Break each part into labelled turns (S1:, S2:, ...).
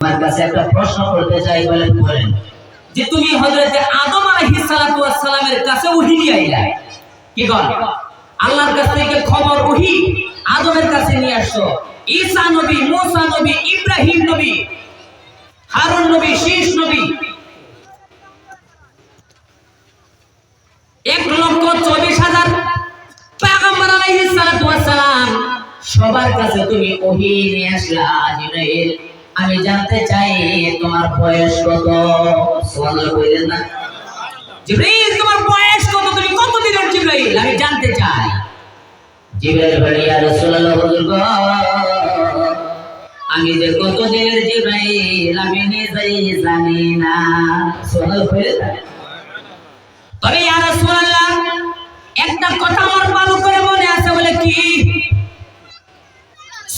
S1: আমার কাছে একটা প্রশ্ন করতে চাই বলে বলেন। যে তুমি হযরতে আদম আলাইহিস সালামের কাছে ওহী নিয়ে আইলা। কি কর? আল্লাহর কাছ থেকে খবর ওহী আদমের কাছে নিয়ে আসছো। ঈসা নবী, মুসা নবী, ইব্রাহিম নবী, হারুন নবী, শীষ নবী। এক লক্ষ চব্বিশ হাজার পেগম্বর আলাইহিস সালাম সবার কাছে তুমি ওহী নিয়ে আসলা, জিবরাইল। আমি জানতে চাই তোমার বয়স কত? সুবহানাল্লাহ কইলেন না। জিবরাইল তোমার বয়স কত? তুমি কত দিনের জিবরাইল? আমি জানতে চাই। জিবরাইল বলে ইয়া রাসূলুল্লাহ হুজুর গো, আমি যে কত দিনের জিবরাইল আমি নিজেই জানি না। সুবহানাল্লাহ কইলেন না। তবে ইয়া রাসূলুল্লাহ একটা কথা আমার ভালো করে মনে আছে বলে কি?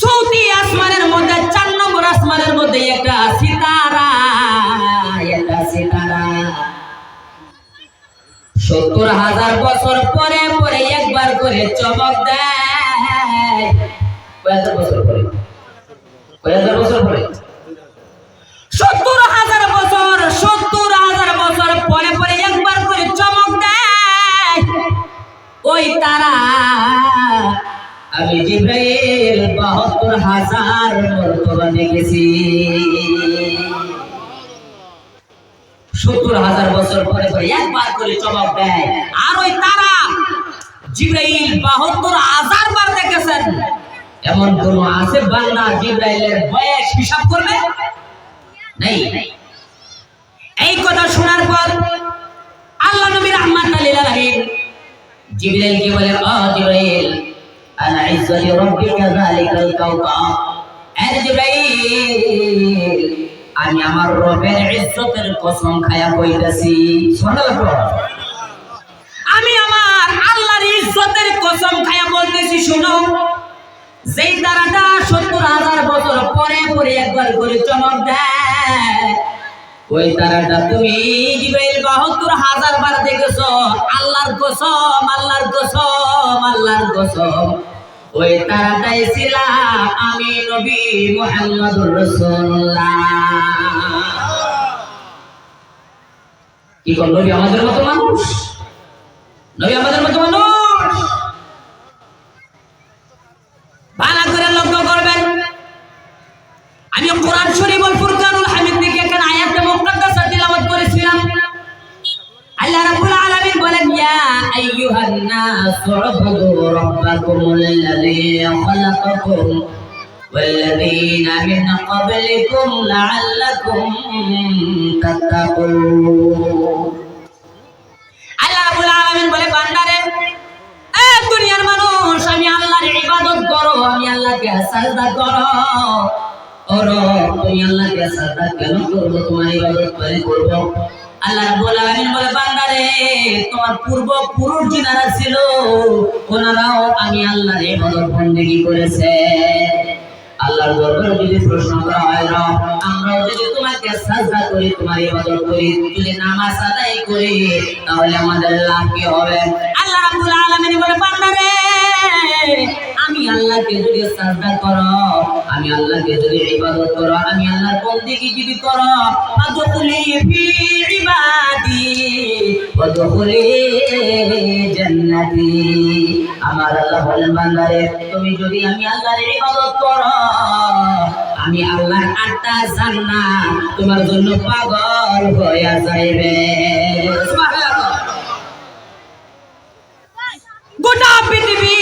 S1: সৌদি আসমানের মধ্যে, চার নম্বর আসমানের মধ্যে একটা সিতারা একটা সিতারা। সত্তর হাজার বছর পরে পরে একবার করে চমক দেয়। সত্তর হাজার বছর, সত্তর হাজার বছর পরে পরে একবার করে চমক দেয়। ওই তারা, আমি জিব্রাইল সত্তর হাজার বছর পরে পরে একবার করে চমক দেয়, আর ওই তারা জিব্রাইল হাজার বার দেখেছেন। এমন কোন আছে বান্দা জিব্রাইলের বয়স হিসাব করবে? নেই। এই কথা শোনার পর আল্লাহ নবী রহমান লিল আলামিন জিব্রাইল কে বলে ও জিব্রাইল আনা ইজ্জতি রাব্বিকা যালিকাল কাওকাব এর জিব্রাইল আমি আমার রবের ইজ্জতের কসম খায়া কইতাছি। সুবহানাল্লাহ আমি আমার আল্লাহর ইজ্জতের কসম খায়া বলতেছি, শুনো। যেই তারাটা সত্তর হাজার বছর পরে পরে একবার করে চমক দেয়, ওই তারাটা তুমি জিব্রাইল বাহাত্তর হাজার বার দেখেছ। আল্লাহর কসম আল্লাহর কসম আল্লাহর কসম। ওই তারাটাই ছিলাম আমি নবী মুহাম্মদুর কি কোন নবী আমাদের মতো মানুষ? নবী আমাদের মতো মানুষ? ভালো করে লক্ষ্য করবেন। আমি কোরআন শরীফুল ফুরকানুল হামিদ থেকে এখানে আয়াতে তিলাওয়াত করেছিলাম। আল্লাহ রাব্বুল ইয়া আইয়ুহান নাস উবুদু রাব্বাকুমুল্লাযী খালাকাকুম والذين من قبلكم لعلكم تتقون আল্লাহ রাব্বুল আলামিন বলে বান্দারে এ দুনিয়ার মানুষ আমি আল্লাহর ইবাদত করো আমি আল্লাহকে সাজদা করো ওরো তুমি আল্লাহকে সাজদা কেন করবো তোমার ইবাদত করে করবো আল্লাহ রাব্বুল আলামিন বলে, বান্দারে, তোমার পূর্ব পুরুষ যিনারা ছিল, ওনারাও আমি আল্লাহর ইবাদত বন্দেগী করেছে। আল্লাহর দরবারে যদি প্রশ্ন করা হয় না আমরাও যদি তোমাকে সাজদা করি, তোমার ইবাদত করি, যদি নামাজ আদায় করি, তাহলে আমাদের লাভ কি হবে? আল্লাহ রাব্বুল আলামিন বলে, বান্দারে আমি আল্লাহকে যদি সাজদা করো, আমি আল্লাহকে যদি ইবাদত করো, আমি আল্লাহর বন্দেগী যদি করো ফাদখুলি ফি ইবাদি ওয়াদখুলি জান্নাতি। আমার আল্লাহ বলেন, বান্দারে, তুমি যদি আমি আল্লাহর ইবাদত করো, আমি আল্লাহর আটটা জান্নাত তোমার জন্য পাগল হয়ে যাইবে। গোটা পৃথিবী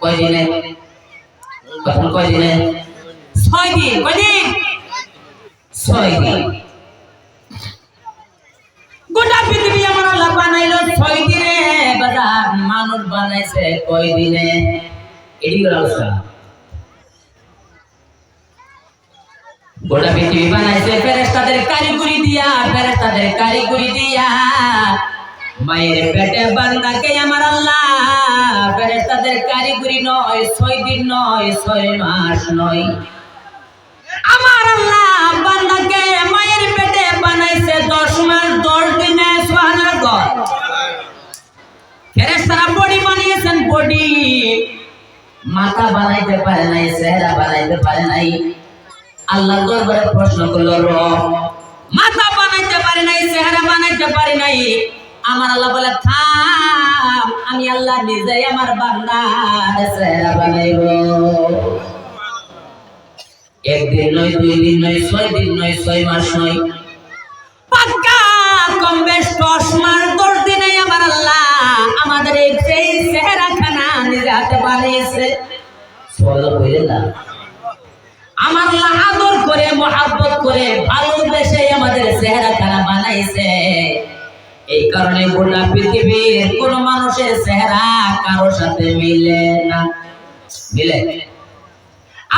S1: কয়দিনে? কখন কয়দিনে? ছয় দিন। কয়দিন? ছয় দিন। গোটা পৃথিবী আমার আল্লাহ বানাইলো ছয় দিনে। বাজার মানুষ বানাইছে কয় দিনে এটি আলোচনা গোটা পৃথিবী বানাইছে ফেরেশতাদের কারিগরি দিয়া ফেরেশতাদের কারিগরি দিয়া। মায়ের পেটে বান্দাকে আমার আল্লাহ? ফেরেশতাদের কারিগরি নয় ছয় দিন নয়, ছয় মাস নয়। আমার আল্লাহ বান্দাকে মায়ের পেটে বানাইছে দশ মাস, দশ দিনে, সোহানার ঘর। ফেরেশতারা বডি বানিয়েছেন, বডি। মাথা বানাইতে পারে নাই, চেহারা বানাইতে পারে নাই। আল্লাহ দরবারে প্রশ্ন করল মাথা বানাইতে পারে নাই, চেহারা বানাইতে পারে নাই। আমার আল্লাহ বলে, থাম, আমি আল্লাহ নিজেই আমার বান্দার চেহারা বানাইব। একদিন নয়, দুই দিন নয়, ছয় দিন নয়, ছয় মাস নয়। পাক্কা কম বেশ দশ মাস, দশ দিনে আমার আল্লাহ আমাদের এই সেই চেহারা খানা নিজে হাতে বানিয়েছে। আমার আল্লাহ আদর করে, মহাব্বত করে ভালোবেসে আমাদের চেহারা খানা বানাইছে। এই কারণে গোটা পৃথিবীর কোন মানুষের চেহারা কারোর সাথে মিলে না। মিলে?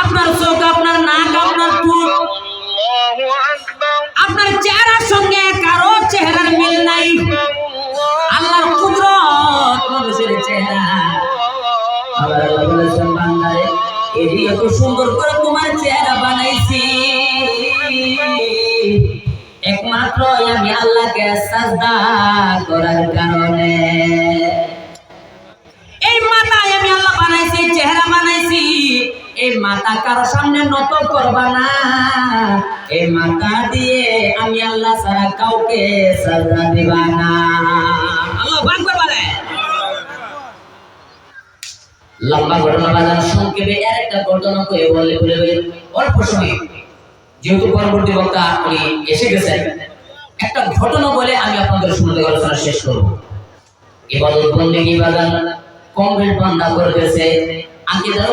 S1: আপনার চোখ আপনার নাক আপনার ঠোঁট আপনার চেহারার সঙ্গে কারও চেহারার মিল নাই। আল্লাহর কুদরত মানুষের চেহারা। আল্লাহ বলেছেন বান্দারে এটি এত সুন্দর করে তোমার চেহারা বানাইছি। একমাত্র আমি আল্লাহকে সাজদা করার কারণে। এই মাথায় আমি আল্লাহ বানাইছি, চেহারা বানাইছি। এই মাথা কারও সামনে নত করবা না। এই মাথা দিয়ে আমি আল্লাহ ছাড়া কাউকে সাজদা দিবা না। আল্লাহ ভাগবে বলে। লম্বা ঘটনা বাজার সংক্ষেপে এর একটা ঘটনা করে বলে বলে বলে অল্প সময় যেহেতু পরবর্তী বক্তা উনি এসে গেছেন, একটা ঘটনা বলে আমি আপনাদের শুনতে আলোচনা শেষ করব। বন্দেগী কমপ্লিট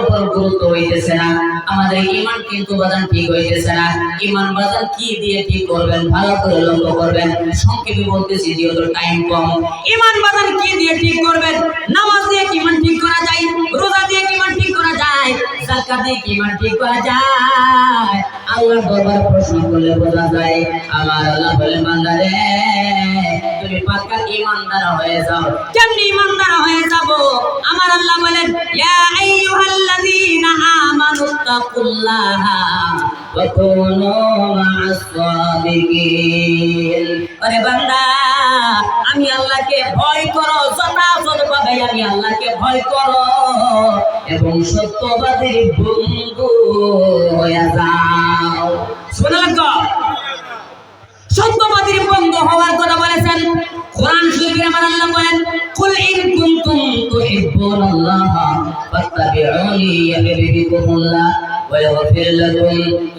S1: উপর গুরুত্ব হইতেছে না। আমাদের ইমান কিন্তু বাজান ঠিক হইতেছে না। ইমান বাজান কি দিয়ে ঠিক করবেন, ভালো করে লক্ষ্য করবেন। সংক্ষেপে বলতেছি, যেহেতু টাইম কম ইমান বাজান কি দিয়ে ঠিক করবেন? নামাজ দিয়ে ইমান ঠিক করা যায়? জাকাত কি ঠিক করা যায়? আল্লাহর দরবার প্রশ্ন করলে বোঝা যায়, আমার আল্লাহ বলেন, বান্দারে, তুমি পাক্কা ইমানদার হয়ে যাও। কেমনি ইমানদার হয়ে যাব? আমার আল্লাহ বলেন, ইয়া আইয়ুহাল্লাযীনা আমানু তাকুল্লাহা ওয়া কুনু মা'আস সাদিকিন আরে বান্দা আমি আল্লাহকে ভয় করো, যথাযথ ভাবে আমি আল্লাহকে ভয় করো। এবং সত্যবাদীর বন্ধু হয়ে যাও। সুবহানাল্লাহ সত্যবাদীর বন্ধ হওয়ার কথা বলেছেন। কোরআন শরীফে আমার আল্লাহ বলেন, কুল ইন কুনতুম তুহিব্বুনাল্লাহ ফাত্তাবিউনি ইয়াগফির লাকুম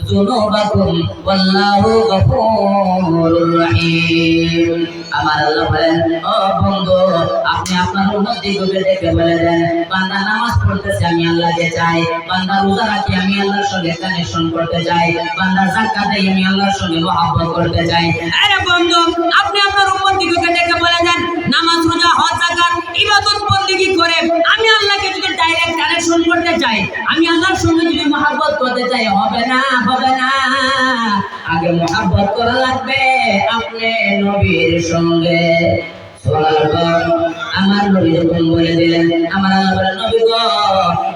S1: যুনুবাকুম ওয়াল্লাহু গফুরুর রহিম আমার আল্লাহ বলেন, ও বন্ধু, আপনি আপনার উন্নতি করে দেখে বলে দেন, বান্দা নামাজ পড়তেছে, আমি আল্লাহকে চাই, বান্দা রোজা রাখি, আমি আল্লাহর সঙ্গে কানেকশন করতে চাই, বান্দা যাকাত দেই আমি আল্লাহর সঙ্গে মহব্বত করতে চাই। আরে বন্ধু, আপনি আপনার উম্মতিকে দেখে বলে দেন, নামাজ, রোজা, হজ, যাকাত, ইবাদত, বন্দেগী করে আমি আল্লাহকে যদি কানেকশন করতে চাই আমি আল্লাহর সঙ্গে যদি মহব্বত করতে চাই, হবে না হবে না। আগে মহব্বত করা লাগবে আপনি নবীর সঙ্গে। আমার নবী যখন বলে দিলেন, আমার আল্লাহ নবী গো,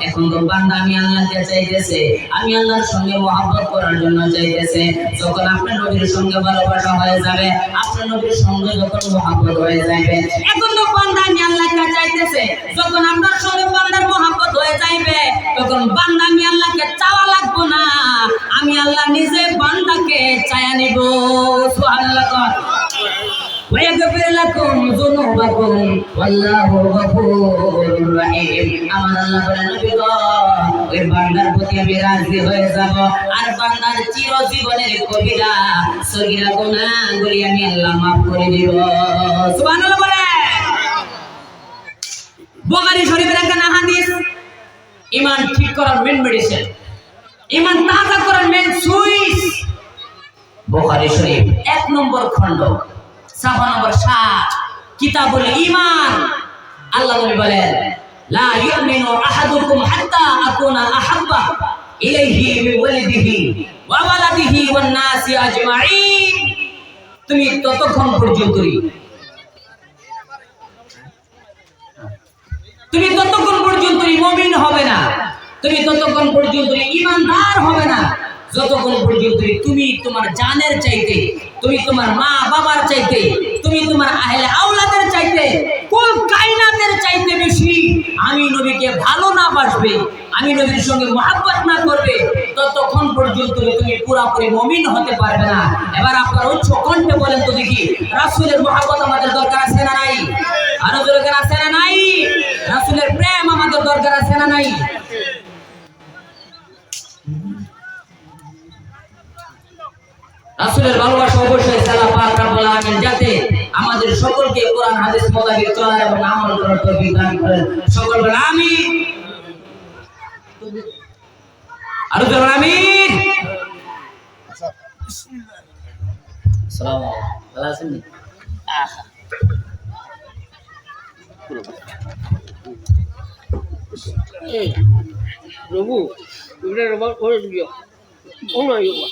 S1: এখন তো বান্দা আমি আল্লাহকে চাইতেছে। আমি আল্লাহর সঙ্গে মহব্বত করার জন্য চাইতেছে। যখন আপনার নবীর সঙ্গে ভালোবাসা হয়ে যাবে, আপনার নবীর সঙ্গে যখন মহব্বত হয়ে যাবে, এখন তো বান্দা আমি আল্লাহকে চাইতেছে। যখন আপনার ইমান ঠিক করার মেন মেডিসিন ইমান তাজা করার মেন সুইচ বুখারী শরীফ, এক নম্বর খণ্ড সাফা নম্বর 7 কিতাবুল ইমান আল্লাহ নবী বলেন, লা ইউমিনু আহাদুকুম হাত্তা আকুনা আহাব্বা ইলাইহি মিন ওয়ালিদিহি ওয়া ওয়ালাদিহি ওয়ান নাসি আজমাইন। তুমি ততক্ষণ পর্যন্তই তুমি ততক্ষণ পর্যন্ত মমিন হবে না। তুমি ততক্ষণ পর্যন্ত ইমানদার হবে না। যতক্ষণ পর্যন্ত তুমি তোমার জানের চাইতে তুমি তোমার মা বাবার চাইতে, তুমি তোমার আহলে আওলাদের চাইতে, কোন কায়নাতের চাইতে বেশি আমি নবীকে ভালো না বাসবে, আমি নবীর সঙ্গে মহাব্বত না করবে, ততক্ষণ পর্যন্ত তুমি পুরাপুরি মমিন হতে পারবে না। এবার আপনার উচ্চ কণ্ঠে বলেন তো দেখি, রাসূলের মহাব্বত আমাদের দরকার আছে না নাই? আরও দরকার আছে না নাই? রাসূলের প্রেম আমাদের দরকার আছে না নাই? রাসূলের ভালোবাসা অবশ্যই সালা পাক রব্বুল আলামিন যাতে আমাদের সকলকে কোরআন হাদিস মোতাবেক চলার এবং আমল করার তৌফিক দান করেন। সকল বলেন আমিন। আরও বলেন আমিন। আসসালামু আলাইকুম। ভালো আছেন নি?
S2: Udah robot, oh dia, oh my god.